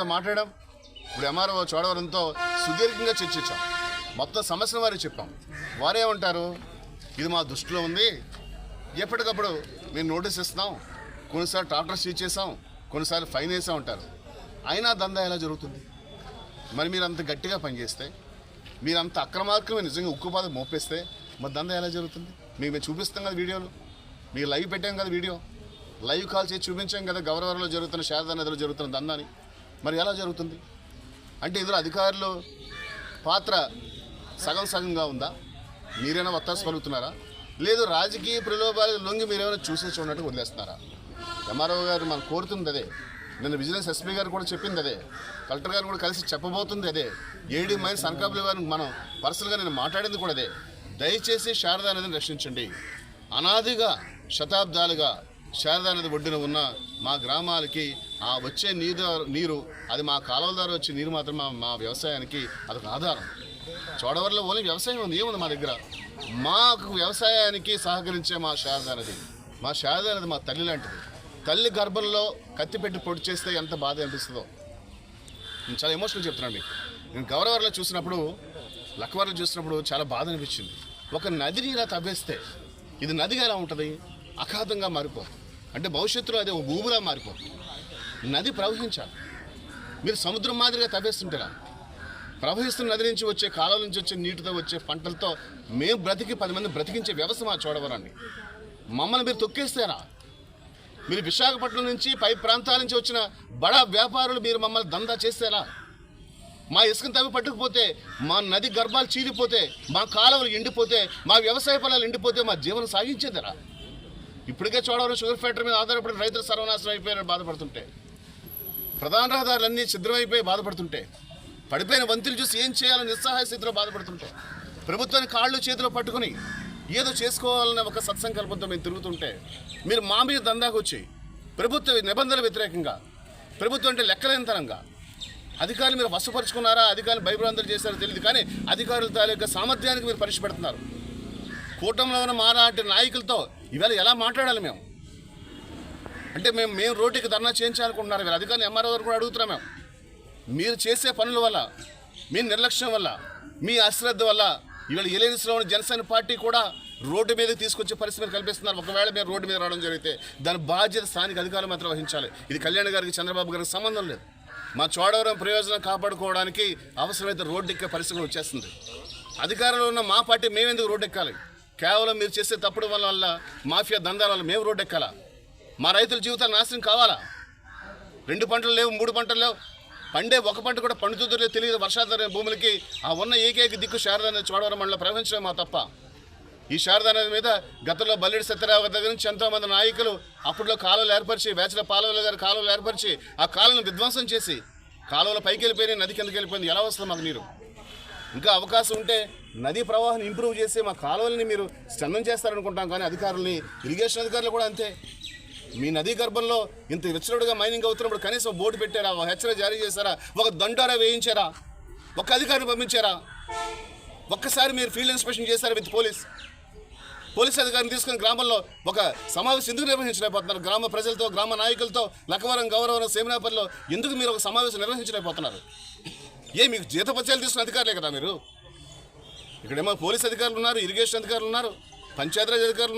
అధికారులతో మాట్లాడాం. ఇప్పుడు ఎంఆర్ఓ చోడవరంతో సుదీర్ఘంగా చర్చించాం. మొత్తం సమస్యను వారికి చెప్పాం. వారేమంటారు ఇది మా దృష్టిలో ఉంది. ఎప్పటికప్పుడు మేము నోటీస్ ఇస్తున్నాం. కొన్నిసార్లు ట్రాక్టర్ సీజ్ చేసాం కొన్నిసార్లు ఫైన్ వేసాం ఉంటారు అయినా దందా ఎలా జరుగుతుంది? మరి మీరు అంత గట్టిగా పనిచేస్తే మీరు అంత అక్రమార్కమే నిజంగా ఉక్కుపాద మోపేస్తే మరి దందా ఎలా జరుగుతుంది? మీకు మేము చూపిస్తాం కదా వీడియోలు. మీకు లైవ్ పెట్టాం కదా వీడియో. లైవ్ కాల్ చేసి చూపించాం కదా గౌరవరంలో జరుగుతున్న శారదా నదిలో జరుగుతున్న దందాని. మరి ఎలా జరుగుతుంది? అంటే ఇందులో అధికారులు పాత్ర సగం సగంగా ఉందా? మీరైనా వత్తాసు పలుకుతున్నారా? లేదు రాజకీయ ప్రలోభాలు లొంగి మీరేమైనా చూసే చూడనట్టు వదిలేస్తున్నారా? ఎంఆర్ఓ గారు మనం కోరుతుంది అదే. నిన్న విజిలెన్స్ ఎస్పీ గారు కూడా చెప్పింది అదే. కలెక్టర్ గారు కూడా కలిసి చెప్పబోతుంది అదే. ఏడీ మైన్స్ అనకాపల్లి గారిని మనం పర్సనల్గా నేను మాట్లాడింది కూడా అదే. దయచేసి శారదా నదిని రక్షించండి. అనాదిగా శతాబ్దాలుగా శారదా నది ఒడ్డున ఉన్న మా గ్రామాలకి ఆ వచ్చే నీరు నీరు అది మా కాలువల ద్వారా వచ్చే నీరు మాత్రం మా మా వ్యవసాయానికి అదొక ఆధారం. చోడవరిలో ఓన్లీ వ్యవసాయం ఉంది ఏముంది మా దగ్గర? మాకు వ్యవసాయానికి సహకరించే మా శారద నది. మా శారద నది మా తల్లి లాంటిది. తల్లి గర్భంలో కత్తి పెట్టి పొడి చేస్తే ఎంత బాధ అనిపిస్తుందో. నేను చాలా ఎమోషనల్ చెప్తున్నాను మీకు. నేను గౌరవర్లో చూసినప్పుడు లక్వర్లో చూసినప్పుడు చాలా బాధ అనిపించింది. ఒక నదిని ఇలా తవ్వేస్తే ఇది నదిగా ఎలా ఉంటుంది? అఖాతంగా మారిపోతుంది. అంటే భవిష్యత్తులో అది ఒక ఊబులా మారిపోతుంది. నది ప్రవహించాలి. మీరు సముద్రం మాదిరిగా తవ్వేస్తుంటారా ప్రవహిస్తున్న నది నుంచి వచ్చే కాలువ నుంచి వచ్చే నీటితో వచ్చే పంటలతో మేము బ్రతికి పది మంది బ్రతికించే వ్యవస్థ మా చూడవరాన్ని. మమ్మల్ని మీరు తొక్కేస్తారా? మీరు విశాఖపట్నం నుంచి పై ప్రాంతాల నుంచి వచ్చిన బడా వ్యాపారులు మీరు మమ్మల్ని దందా చేస్తారా? మా ఇసుకను తవ్వి పట్టుకుపోతే మా నది గర్భాలు చీలిపోతే మా కాలువలు ఎండిపోతే మా వ్యవసాయ పొలాలు ఎండిపోతే మా జీవనం సాగించేదరా ఇప్పటికే చూడవరం షుగర్ ఫ్యాక్టరీ మీద ఆధారపడి రైతులు సర్వనాశనం అయిపోయారని బాధపడుతుంటే ప్రధాన రహదారులన్నీ ఛిద్రమైపోయి బాధపడుతుంటే పడిపోయిన వంతులు చూసి ఏం చేయాలని నిస్సహాయ స్థితిలో బాధపడుతుంటే ప్రభుత్వాన్ని కాళ్ళు చేతిలో పట్టుకుని ఏదో చేసుకోవాలనే ఒక సత్సంకల్పంతో మేము తిరుగుతుంటే మీరు మా మీద దందాకు వచ్చి ప్రభుత్వ నిబంధనల వ్యతిరేకంగా ప్రభుత్వం అంటే లెక్కలేనితనంగా అధికారులు మీరు వసపరుచుకున్నారా అధికారులు భయభ్రాంతులు చేశారో తెలియదు కానీ అధికారుల తాలూకా సామర్థ్యానికి మీరు పరీక్ష పెడుతున్నారు కూటమిలో ఉన్న మారాటి నాయకులతో ఇవాళ ఎలా మాట్లాడాలి మేము? అంటే మేము మేము రోడ్డుకి ధర్నా చేయించాలనుకుంటున్నారు మీరు అధికారులు ఎంఆర్ఓ గారు కూడా అడుగుతున్నాం మేము. మీరు చేసే పనుల వల్ల మీ నిర్లక్ష్యం వల్ల మీ అశ్రద్ధ వల్ల ఇవాళ ఎలయన్స్లో ఉన్న జనసేన పార్టీ కూడా రోడ్డు మీద తీసుకొచ్చే పరిస్థితి మీరు కల్పిస్తున్నారు. ఒకవేళ మీరు రోడ్డు మీద రావడం జరిగితే దాని బాధ్యత స్థానిక అధికారులు మాత్రం వహించాలి. ఇది కళ్యాణ్ గారికి చంద్రబాబు గారికి సంబంధం లేదు. మా చోడవరం ప్రయోజనం కాపాడుకోవడానికి అవసరమైతే రోడ్డు ఎక్కే పరిస్థితి వచ్చేస్తుంది. అధికారంలో ఉన్న మా పార్టీ మేమెందుకు రోడ్డు ఎక్కాలి? కేవలం మీరు చేసే తప్పుడు వల్ల వల్ల మాఫియా దందాల వల్ల మేము రోడ్డు ఎక్కాలా? మా రైతుల జీవితాలు నాశనం కావాలా? రెండు పంటలు లేవు మూడు పంటలు లేవు. పండే ఒక పంట కూడా పండుతుందో లేదో తెలియదు. వర్షాధార భూములకి ఆ ఉన్న ఏకైక దిక్కు శారదా నది చోడవరం మండలం ప్రవహించడం మా తప్ప. ఈ శారదా నది మీద గతంలో బల్లెడి సత్యరావు దగ్గర నుంచి ఎంతోమంది నాయకులు అప్పట్లో కాలువలు ఏర్పరిచి వేచల పాలవల గారు కాలువలు ఏర్పరిచి ఆ కాలువను విధ్వంసం చేసి కాలువల పైకి వెళ్ళిపోయినాయి నది కిందకి వెళ్ళిపోయింది. ఎలా వస్తుంది మాకు నీరు? ఇంకా అవకాశం ఉంటే నదీ ప్రవాహాన్ని ఇంప్రూవ్ చేసి మా కాలువల్ని మీరు స్టన్నం చేస్తారనుకుంటాం కానీ అధికారుల్ని ఇరిగేషన్ అధికారులు కూడా అంతే. మీ నదీ గర్భంలో ఇంత విచ్చలుడుగా మైనింగ్ అవుతున్నప్పుడు కనీసం బోర్డు పెట్టారా? ఒక హెచ్చరిక జారీ చేశారా? ఒక దండారా వేయించారా? ఒక అధికారిని పంపించారా? ఒక్కసారి మీరు ఫీల్డ్ ఇన్స్పెక్షన్ చేశారా విత్ పోలీస్? పోలీస్ అధికారిని తీసుకుని గ్రామంలో ఒక సమావేశం ఎందుకు నిర్వహించలేకపోతున్నారు? గ్రామ ప్రజలతో గ్రామ నాయకులతో లక్కవరం గౌరవరం సేమినాపల్లిలో ఎందుకు మీరు ఒక సమావేశం నిర్వహించలేకపోతున్నారు? ఏ మీకు జీతపత్యాలు తీసుకున్న అధికారులే కదా మీరు? ఇక్కడేమో పోలీస్ అధికారులు ఉన్నారు ఇరిగేషన్ అధికారులు ఉన్నారు పంచాయతీరాజ్ అధికారులు